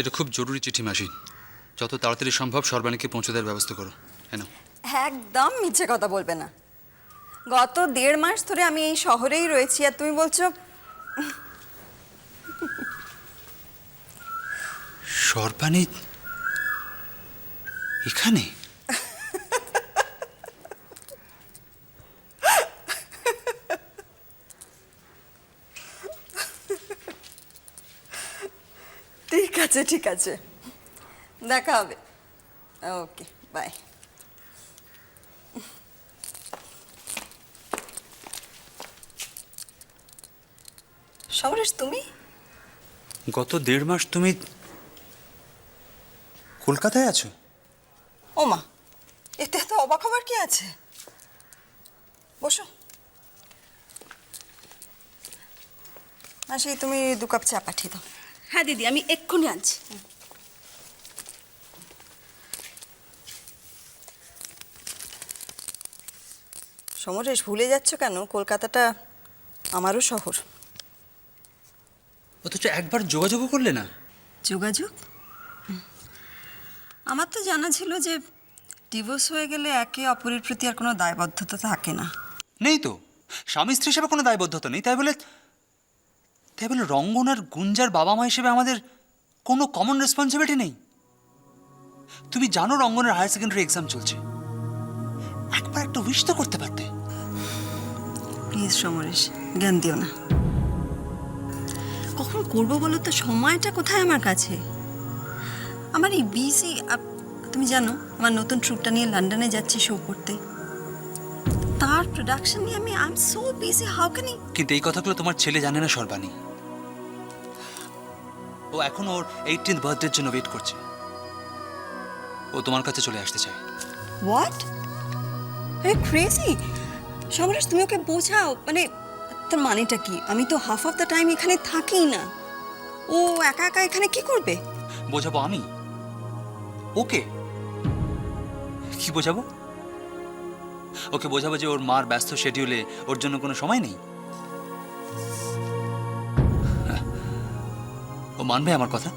এটা খুব জরুরি চিঠি মাসি। যত তাড়াতাড়ি সম্ভব সর্বাণীকে পৌঁছে দেওয়ার ব্যবস্থা করো। হ্যাঁ একদম মিছে কথা বলবে না। গত দেড় মাস ধরে আমি এই শহরেই রয়েছি আর তুমি বলছো সর্বাণী এখানে ঠিক আছে ঠিক আছে। দেখা হবে। ওকে বাই সমরেশ তুমি? গত দেড় মাস তুমি কলকাতায় আছো? ওমা এতে তো অবাক হবার কি আছে? বসো। মাসি তুমি দু কাপ চা পাঠিয়ে দাও। হ্যাঁ দিদি আমি এক্ষুনি আনছি। সমরেশ ভুলে যাচ্ছ কেন? কলকাতাটা আমারও শহর। অথচ একবার যোগাযোগও করলে না। যোগাযোগ? আমার তো জানা ছিল যে ডিভোর্স হয়ে গেলে একে অপরের প্রতি আর কোনো দায়বদ্ধতা থাকে না। নেই তো। স্বামী স্ত্রী হিসেবে কোনো দায়বদ্ধতা নেই। তাই বলে তাই বলে রঙ্গন আর গুঞ্জার বাবা মা হিসেবে আমাদের কোনো কমন রেসপন্সিবিলিটি নেই। তুমি জানো রঙ্গনের হায়ার সেকেন্ডারি এক্সাম চলছে। একবার একটা উইশ তো করতে পারতে। প্লিজ সমরেশ জ্ঞান দিও না। কখন করব বলো তো? সময়টা কোথায় আমার কাছে? আমার এই বিসি তুমি জানো আমার নতুন ট্রুপটা নিয়ে লন্ডনে যাচ্ছি শো করতে। তার প্রোডাকশন নিয়ে আমি I am so busy how can কিন্তু এই কথাগুলো তোমার ছেলে জানে না সর্বাণী। ও এখন ওর এইটিন্থ বার্থডের জন্য ওয়েট করছে। ও তোমার কাছে চলে আসতে চায়। হোয়াট আরে ক্রেজি সমরেশ তুমি ওকে বোঝাও। মানে তার মানেটা কি? আমি তো হাফ অফ দ্য টাইম এখানে থাকি না। ও একা একা এখানে কি করবে? বোঝাবো আমি? ওকে? কি বোঝাবো? ওকে বোঝাবো যে ওর মার ব্যস্ত শেডিউলে ওর জন্য কোনো সময় নেই। ও মানবে আমার কথা?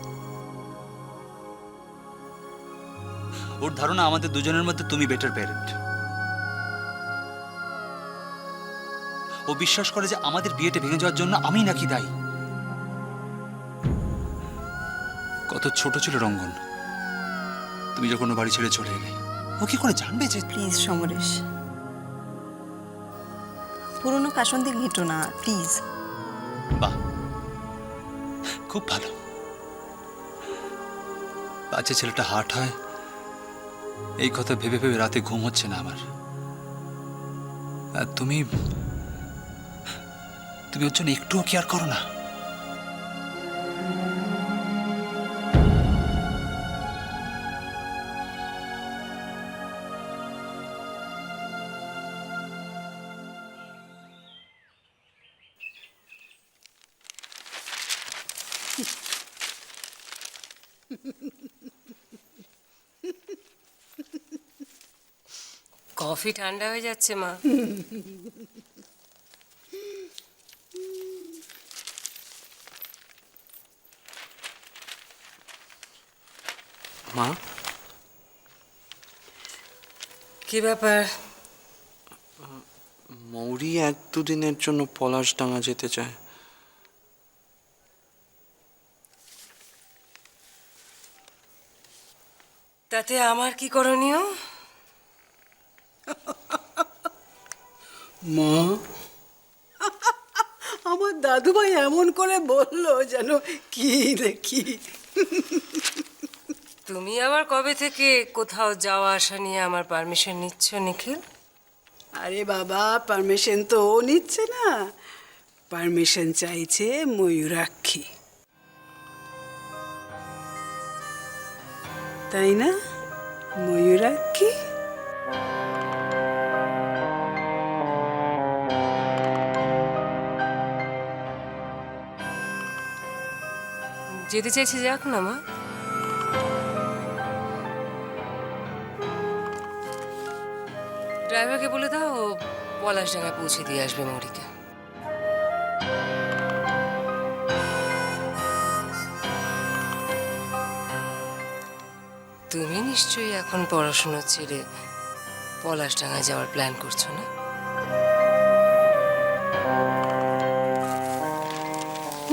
ওর ধারণা আমাদের দুজনের মধ্যে তুমি বেটার প্যারেন্ট ও বিশ্বাস করে যে আমাদের বিয়েটা ভেঙে যাওয়ার জন্য আমি নাকি দায়ী। কত ছোট ছিল রঙ্গন। তুমি যখন বাড়ি ছেড়ে চলে এলে ও কি করে জানবে যে প্লিজ সমরেশ। পুরনো কাসন্দি ঘেঁটো না প্লিজ বাহ। খুব ভালো। বাচ্চা ছেলেটা হার্ট হয়? এই কথা ভেবে ভেবে রাতে ঘুম হচ্ছে না আমার। আর তুমি তুমি ওর জন্য একটুও কেয়ার করো না। কফি ঠান্ডা হয়ে যাচ্ছে মা। মা? কি ব্যাপার? মৌরি এক দুদিনের জন্য পলাশ ডাঙা যেতে চায়। তাতে আমার কি করণীয়? মা? আমার দাদুভাই এমন করে বলল যেন কি দেখি। তুমি আবার কবে থেকে কোথাও যাওয়া আসা নিয়ে আমার পারমিশন নিচ্ছ নিখিল? আরে বাবা পারমিশন তো ও নিচ্ছে না। পারমিশন চাইছে ময়ূরাক্ষী। তাই না? ময়ূরাক্ষী যেতে চাইছি যাক না, মা। ড্রাইভারকে বলে দাও পলাশ ডাঙ্গায় পৌঁছে দিয়ে আসবে মৌরিকে। নিশ্চয়ই এখন পড়াশুনো ছেড়ে পলাশডাঙ্গা যাওয়ার প্ল্যান করছ না?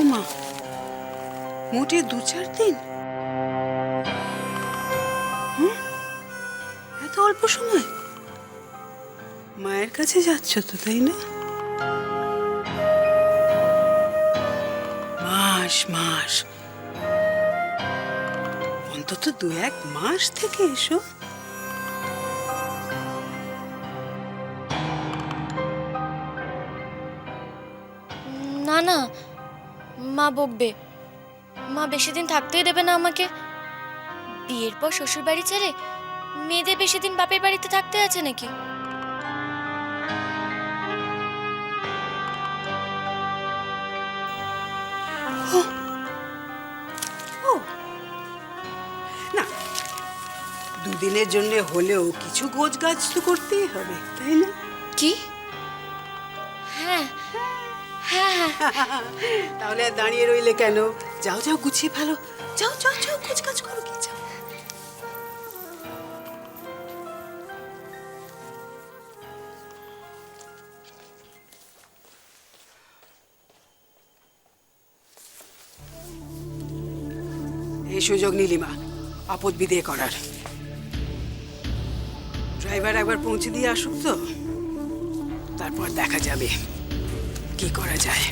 ওমা, মোটে দু চার দিন? এত অল্প সময়? মায়ের কাছে যাচ্ছ তো, তাই না? মাস মাস। অন্তত দু এক মাস থেকে এসো। না না মা বকবে। মা বেশি দিন থাকতেই দেবে না আমাকে। বিয়ের পর শ্বশুর বাড়ি ছেড়ে মেয়েদের বেশি দিন বাপের বাড়িতে থাকতে আছে নাকি? না দুদিনের জন্য হলেও কিছু গোছ গাছ তো করতেই হবে তাই না? কি? হ্যাঁ হ্যাঁ হ্যাঁ। তাহলে আর দাঁড়িয়ে রইলে কেন? যাও যাও গুছিয়ে ফেলো। যাও যাও যাও কুচ কাজ করো কি যাও। এই সুযোগ নীলিমা আপদ বিদে করার। ড্রাইভার একবার পৌঁছে দিয়ে আসুক তো তারপর দেখা যাবে কি করা যায়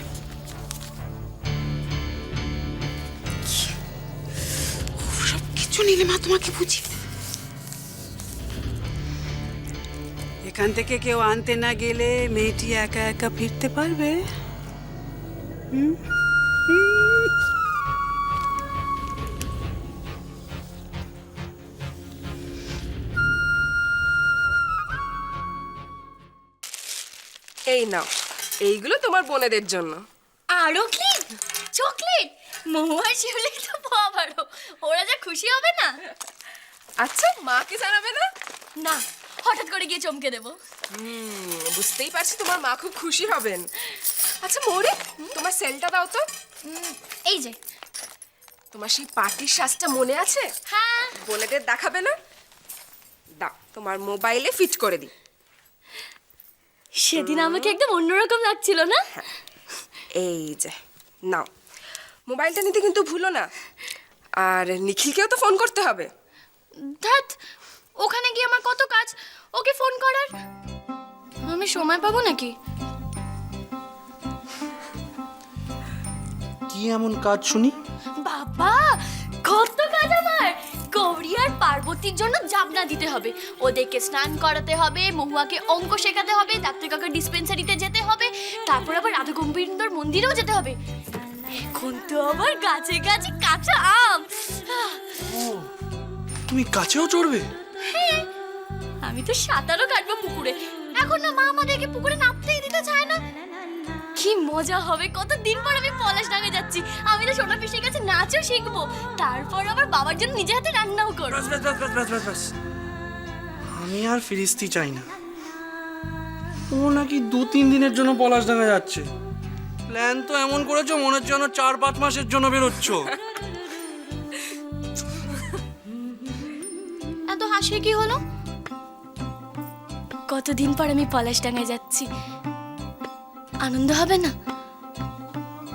সব কিছু তোমাকে বুঝি এখান থেকে কেউ আনতে না গেলে মেয়েটি একা একা ফিরতে পারবে? হুম? এই নাও এইগুলো তোমার বোনেদের জন্য। আরও কি? চকলেট? মহুয়া শিউলি তো বাবারও ওরা যা খুশি হবে না। আচ্ছা মাকে জানাবে না? না হঠাৎ করে গিয়ে চমকে দেবো। বুঝতেই পারছি তোমার মা খুব খুশি হবেন। আচ্ছা মৌরি তোমার সেলটা দাও তো। এই যে। তোমার সেই পার্টির সাজটা মনে আছে? হ্যাঁ। বোনেদের দেখাবে না? দাও তোমার মোবাইলে ফিট করে দিই। সেদিন আমাকে একদম অন্যরকম লাগছিল না? এই যে নাও। মোবাইলটা নিতে কিন্তু ভুলো না। আর নিখিলকেও তো ফোন করতে হবে। ধ্যাত ওখানে গিয়ে আমার কত কাজ ওকে ফোন করার? আমি সময় পাবো নাকি? কি এমন কাজ শুনি? বাবা কত কাজ আমার! গৌরী আর পার্বতীর জন্য জাবনা দিতে হবে। ওদেরকে স্নান করাতে হবে মহুয়াকে অঙ্ক শেখাতে হবে ডাক্তার কাকা ডিসপেন্সারিতে যেতে হবে তারপর আবার রাধা গম্ভীরন্দর মন্দিরেও যেতে হবে। এখন তো আবার গাছে গাছে কাঁচা আম। তুমি কাছেও চড়বে? আমি তো সাঁতারও কাটবো পুকুরে। এখন না মা আমাদেরকে পুকুরে নামতেই দিতে চায় না। কি মজা হবে কত দিন পর আমি পলাশ ডাঙে যাচ্ছি। নাচও শিখব। তারপর আবার বাবার জন্য নিজে হাতে রান্নাও করব। আমি আর ফিরিস্তি চাই না। ও নাকি দু তিন দিনের জন্য পলাশডাঙ্গা যাচ্ছে। প্ল্যান তো এমন করেছ মনে হচ্ছে যেন চার পাঁচ মাসের জন্য বেরোচ্ছ। এত হাসি কি হলো? কতদিন পর আমি পলাশ ডাঙায় যাচ্ছি? আনন্দ হবে না?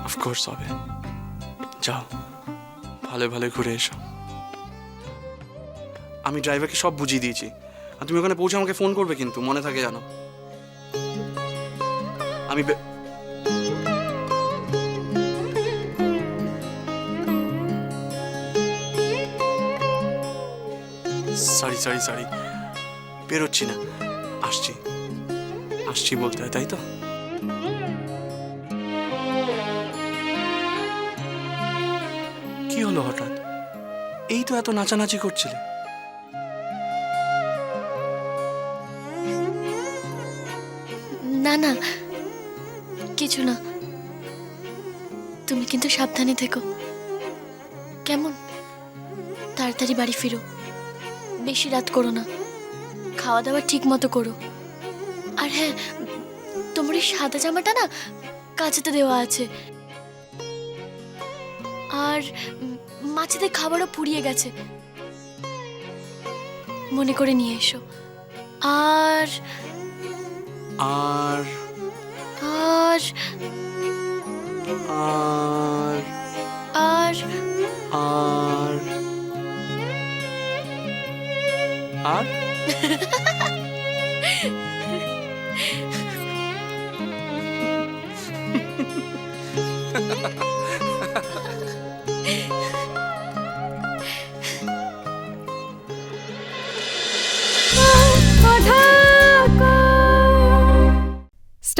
অফকোর্স হবে। যাও। ভালো ভালো ঘুরে এসো। আমি ড্রাইভারকে সব বুঝিয়ে দিয়েছি। আর তুমি ওখানে পৌঁছে আমাকে ফোন করবে কিন্তু, মনে থাকে জানো আমি সরি সরি সরি বেরোচ্ছি না। আসছি। আসছি বলতে হয়, তাই তো? কি হলো হঠাৎ? এই তো এত নাচানাচি করছিলে। না না, কিছু না। তুমি কিন্তু সাবধানে থেকো। কেমন? তাড়াতাড়ি বাড়ি ফিরো। বেশি রাত করো না। খাওয়া দাওয়া ঠিক মতো করো। আর হ্যাঁ তোমার এই সাদা জামাটা না কাচেতে দেওয়া আছে। আর মাছেদের খাবারও পুড়িয়ে গেছে। মনে করে নিয়ে এসো। আর আর আর আর আর আর আর